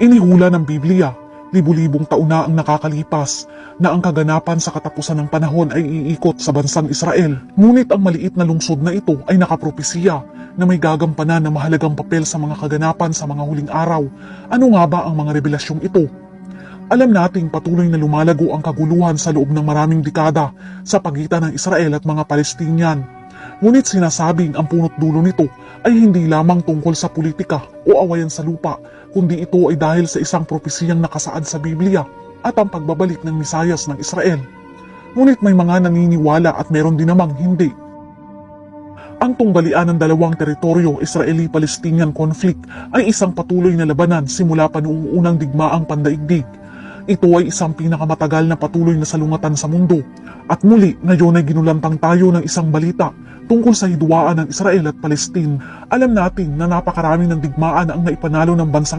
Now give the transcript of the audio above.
Inihula ng Biblia, libu-libong taon na ang nakakalipas na ang kaganapan sa katapusan ng panahon ay iikot sa bansang Israel. Ngunit ang maliit na lungsod na ito ay nakapropesiya na may gagampanan na mahalagang papel sa mga kaganapan sa mga huling araw. Ano nga ba ang mga revelasyong ito? Alam nating patuloy na lumalago ang kaguluhan sa loob ng maraming dekada sa pagitan ng Israel at mga Palestinian. Ngunit sinasabing ang punot dulo nito ay hindi lamang tungkol sa politika o awayan sa lupa, kundi ito ay dahil sa isang propesiyang nakasaad sa Biblia at ang pagbabalik ng Misayas ng Israel. Ngunit may mga naniniwala at meron din namang hindi. Ang tunggalian ng dalawang teritoryo Israeli-Palestinian conflict ay isang patuloy na labanan simula pa noong unang digmaang pandaigdig. Ito ay isang pinakamatagal na patuloy na salungatan sa mundo. At muli, ngayon ay ginulantang tayo ng isang balita tungkol sa hidwaan ng Israel at Palestine. Alam natin na napakarami ng digmaan ang naipanalo ng bansang